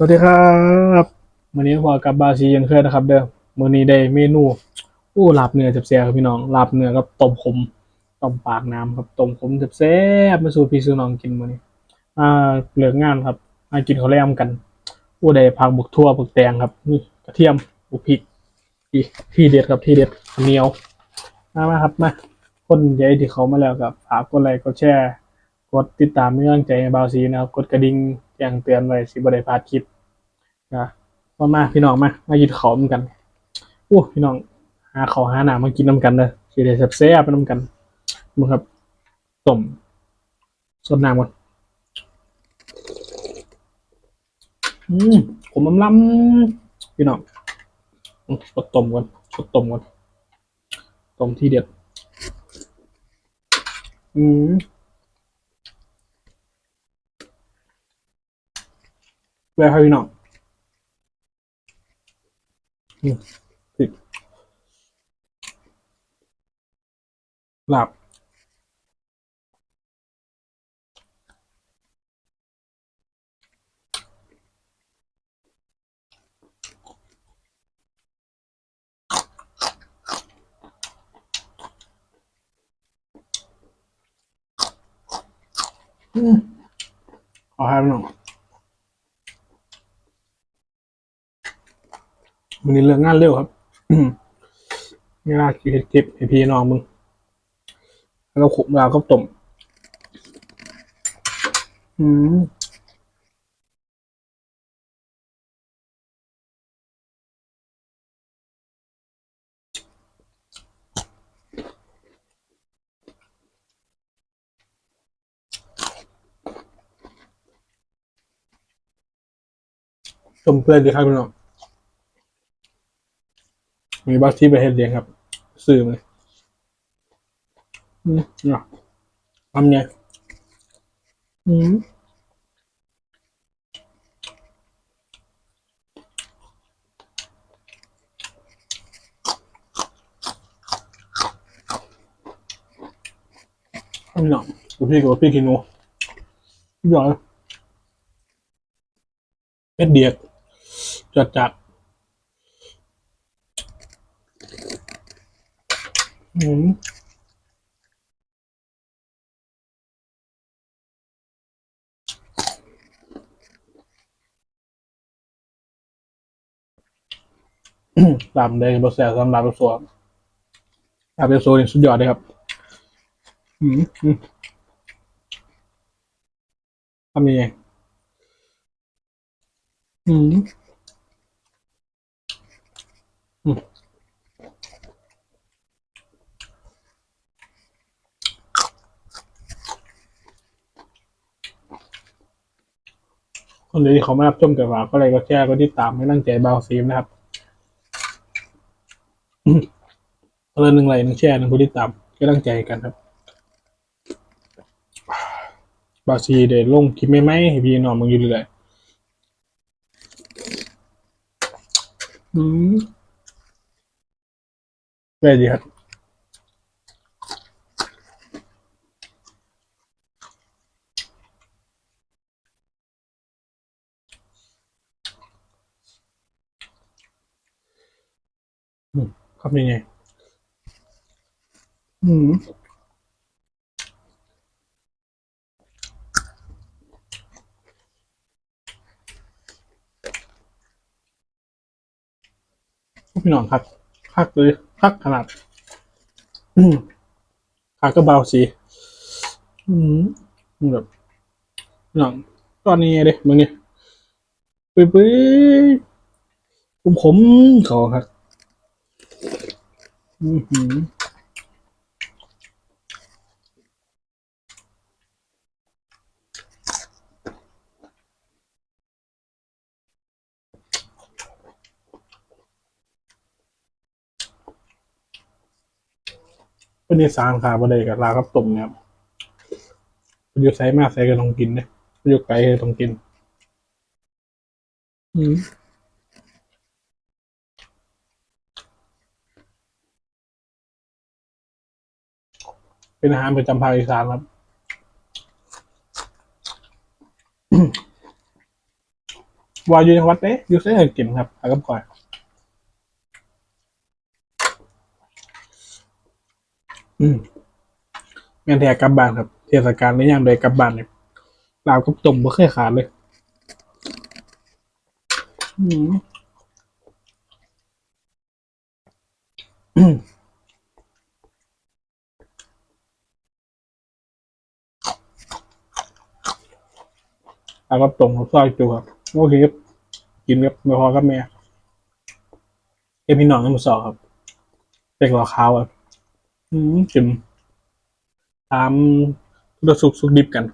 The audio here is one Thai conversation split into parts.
สวัสดีครับวันนี้พอกับบาซียังเคยนะครับ เด้อมื้อนี้ได้เมนูอู้ลาบเนื้อแซ่บครับพี่น้องลาบเนื้อกับต้มขมต้มปากน้ำครับต้มขมแซ่บมาสู่พี่สู่น้องกินมื้อนี้ อ่าเหลืองงานครับมากินข้าวแลมกันอู้ได้ผักบุกทั่วบุกแตงครับนี่กระเทียมบุกพริกอีที่เด็ดครับที่เด็ดเหนียวมามาครับมาคนใหญ่ที่เขามาแล้วกับฝากกดไลค์กดแชร์กดติดตามเป็นกำลังใจบาซีนะครับ กดกระดิ่ง แจ้งเตือนไว้สิบ่ได้พลาดคลิปนะมามาพี่น้องมา มากินขาเหมือนกันโอ้พี่น้อง หาข้าหาหนามากินน้ำกันเด้อสิได้แซ่บไปน้ำกันมึงครับต้มสดน้ำก่อนอืมผมลำลำพี่น้องมสดต้มก่อนสดต้มก่อนต้มที่เด็ดอืม เวลาพี่น้องอืมติดหลับ อื มันนี้เรื่องงานเร็วครับเวลาคิดคลิปให้พี่น้องมึง แล้วขุมลาวก็ต้มอืมต้มเพื่อนดีครับพี่น้อง มีบัคที่ไปเฮ็ดเลี้ยงครับ ซื้อมาเลยอืมเนาะทำไงอืมทำเนาะกูพี่กับพี่กินโนหยอดเป็ดเดียดจัดจัด อืมตามได้บทแสสำหรับตัวส่วนอาเป็นโซนี่สุดยอดเลยครับ อืมอืมทำยังไงอืม คนเดียวที่เขามารับชมกับว่าก็เลยก็แค่ก็ที่ตามให้ตั้งใจเบาซีมนะครับคนละหนึ่งไลค์หนึ่งแชร์หนึ่งผู้ติดตามก็ตั้งใจกันครับบาซีเดลงคลิปไม่ไหมพี่นองมึงอยู่เรื่อยอืมแม่ดีครับ อืม ครับยังไง อืมพี่น้องครับคักเลยคักขนาดอืมคักก็เบาสี อืมแบบพี่น้องตอนนี้เด้มึงเนี่ยปุ้ยปุ้ยผมขมขอครับ อือหือวันนี้สามขาบะเดกับลาครับต้มเนี่ยประโยชน์ใส่มากใส่ก็ต้องกินเนะประโยชน์ไก่ก็ต้องกิน อืม เป็นอาหารประจำภาคอีสานครับ วาอยู่จังหวัดเอ๊ะอยู่เส้นกินครับอากับก่อยอืมงานแทกกลับบ้านครับ เทศกาลในย่างใดกลับบ้านเนี่ยลาวกับต้มบ่เคยขาดเลย อืม อากับต้มกับซอยจูครับโอเคครับกินกับแม่พอกับแม่เอยพี่น้องนหมดสองครับเป็กหลอขาวอะอืมกินตามรสสุกสุกดิบกัน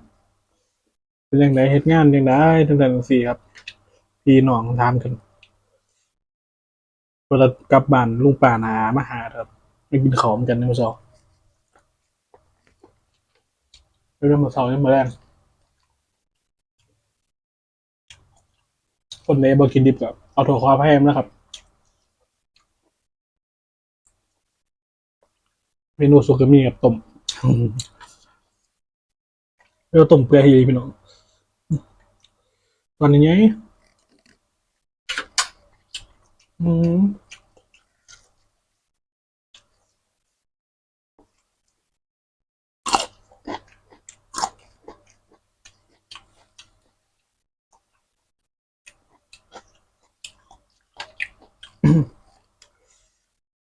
เป็นยังไงเฮ็ดงานยังไงทั้งแต่ทั้งสี่ครับ พี่น้องทามกันเวลากลับบ้านลุงป่านามาหาครับไปกินข้าวเหมือนกันในมื้อเรื่องมื้อเช้ายังมาแรง คนในบ่กินดิบกับเอาถั่วควแพมนะครับ เมนูสุกก็มีกับต้มแล้วต้มเปลือยให้ดีพี่น้องตอนนี้ไงอืม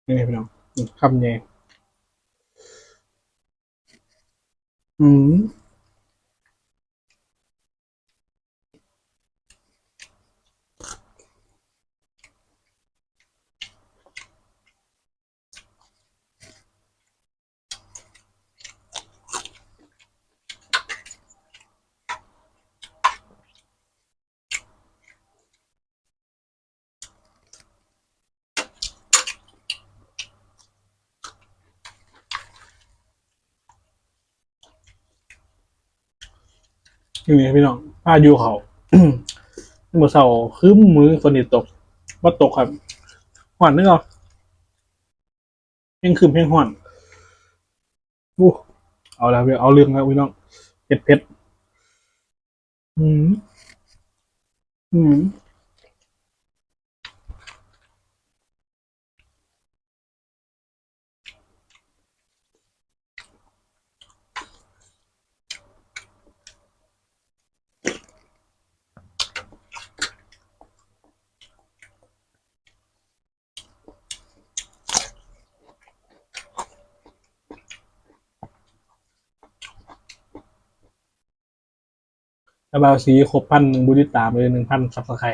นี่พี่น้ องคำใหญ่อืมนี่พี่น้องพายุเขา เมื่อเสาร์คืมมือฝนนี่ตกว่าตกครับหวานนึกออกเพ่งคืมเพ่งหวานอู้เอาแล้วเอาเรื่องแล้วพี่น้องเผ็ดเผ็ดอืมอืม บาวซีครบพันหนึ่งบุติตามเลยหนึ่งพันซับสไคร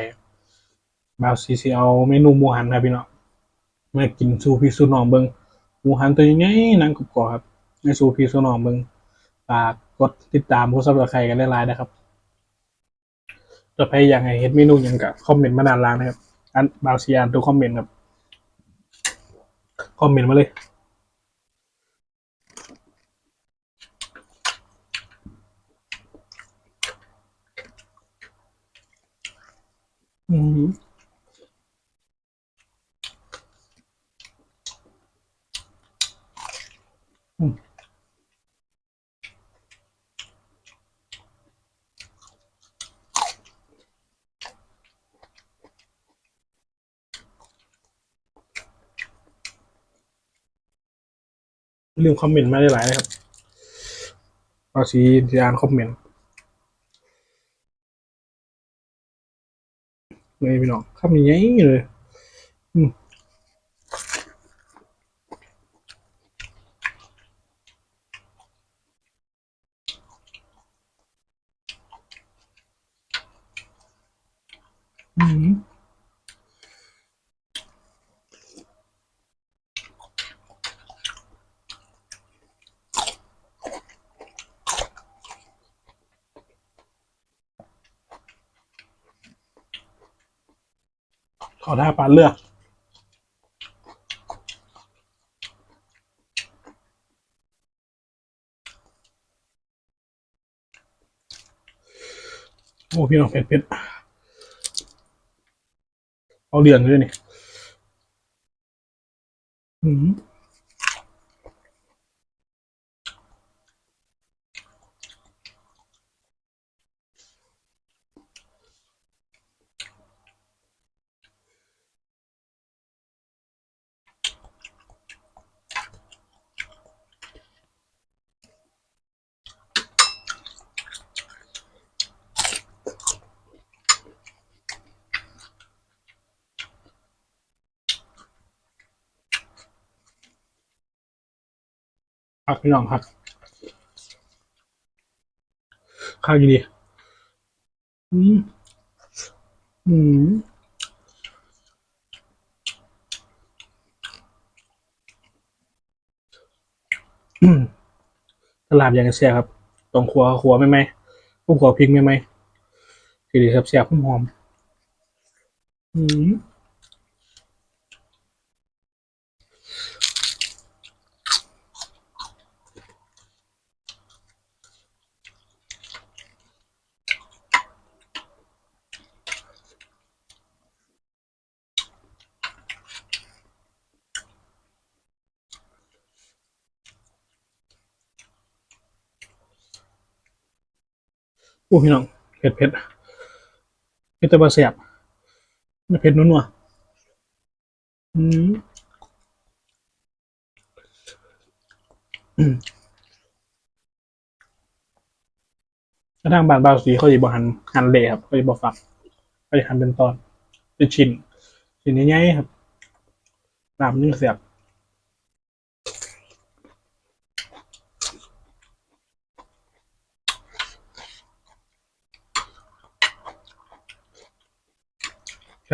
บาวซีซีเอาเมนูหมูหันครับพี่เน้องมากินซูพี่ซูน้องเบิงหมูหันตัวใหญ่นังกรอบครับในซูพี่ซูน้องเบิงฝากกดติดตามกดซับสไครกันได้หลายๆนะครับต่อไปอยากให้เห็นเมนูยังกับคอมเมนต์มาด้านล่างนะครับอันบาวซีอ่านทุกคอมเมนต์ครับคอมเมนต์มาเลย อืมอืมลืมคอมเมนต์มาได้หลายนะครับบาวซีจะอ่านคอมเมนต์ เลยพี่น้องคำนี้ใหญ่เลยอืม อืมขอท่าปานเลือก โอ้พี่น้องเป็ดเผ็ดเอาเรื่องเลยนี่อืม ผักพี่น้องครับข้าวอยู่ดีอืมอืมอืมตลาดอย่างเสียครับตรงครัวครัวไม่ไหมพวกครัวพริกไม่ไหมคือดีครับเสียบหอมๆอืมอู้ พี่น้องเผ็ดเผ็ดเผ็ดแต่บาเสียบไม่เผ็ดนัวๆอืมอืมกระทั่งบานบาวสีเขาจะบอกหันหันเละครับเขาจะบอกฝักเขาจะหันเป็นตอนเป็นชิ้นชิ้นใหญ่ๆครับน้ำนึ่งเสียบ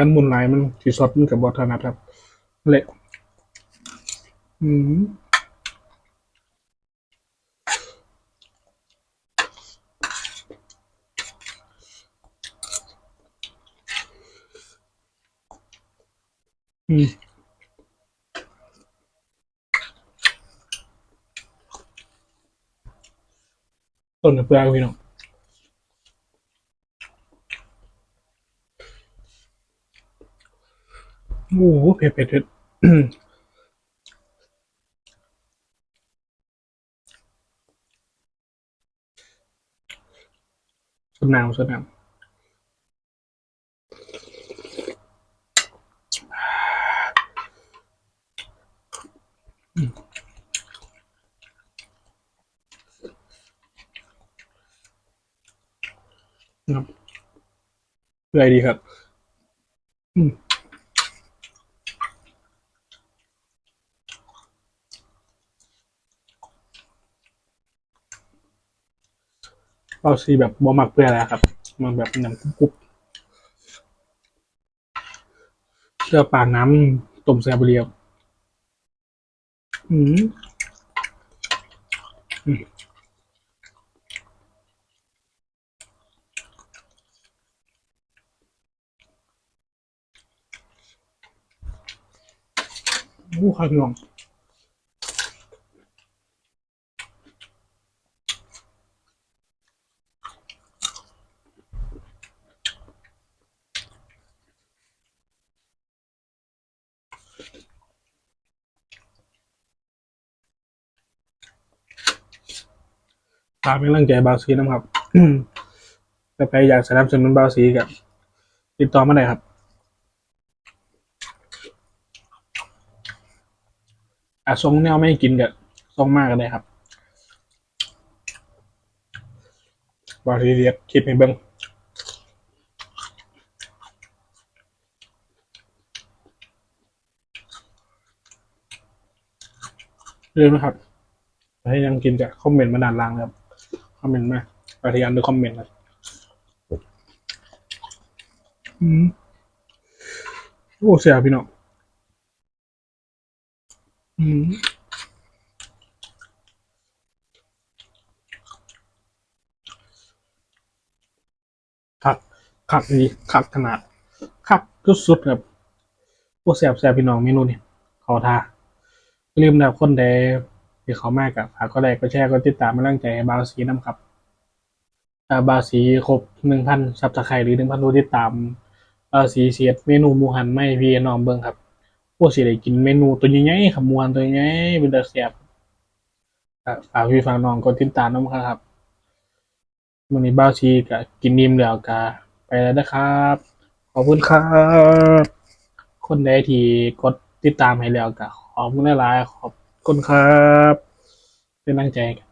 ชั้นมุนลายมันสีสดมันกับบอทนัดครับเละอืมอืมต้นกับเปลือกพี่น้อง โอ้โหเผ็ดเผ็ดเผ็ดสน้ำสน้ำครับเปื่อยดีครับ อืม เราซีแบบบ่มักเปื่อยแล้วครับ มันแบบหนังกรุบๆเชื่อปากน้ำต้มแซ่บเรียบอืมอืมโอ้ครับพี่อง ฝากเป็นกำลังใจบาวซีนะครับ ถ้าใครอยากสนับสนุนบาวซีกับติดต่อมาได้ครับอะทรงแนวไม่กินกับทรงมากก็ได้ครับบาวซีเรียกคลิปให้เบิ้งเรื่องนะครับถ้ายังกินกับคอมเมนต์มาด้านล่างนะครับ คอมเมนต์มาปฏิอันดูคอมเมนต์เลยอืมโอ้เสียพี่น้องอืมคักคักดีคักขนาดคักสุดๆครับโอ้เสียบเสียพี่น้องเมนูนี่ขอทาอย่าลืมนะคนใด ที่เขามากกับฝากก็ไลค์ก็แชร์ก็ติดตามมาลังใจให้บาวสีน้ำครับอ่าบาสีครบหนึ่งพันซับสไครหรือหนึ่งพันผู้ติดตามบาสีเสียดเมนูมูหันไม่พี่น้องเบิ่งครับพวกสิได้กินเมนูตัวใหญ่ๆครับมูหันตัวใหญ่เป็นตาแซ่บอ่าฝากพี่ฝากน้องกดติดตามน้ำครับวันนี้บาสีก็กินนิ่มแล้วก็ไปแล้วนะครับ ขอบคุณครับ คนใดที่กดติดตามให้แล้วก็ขอบคุณหลายๆขอบ คุณครับ เป็นกำลังใจกัน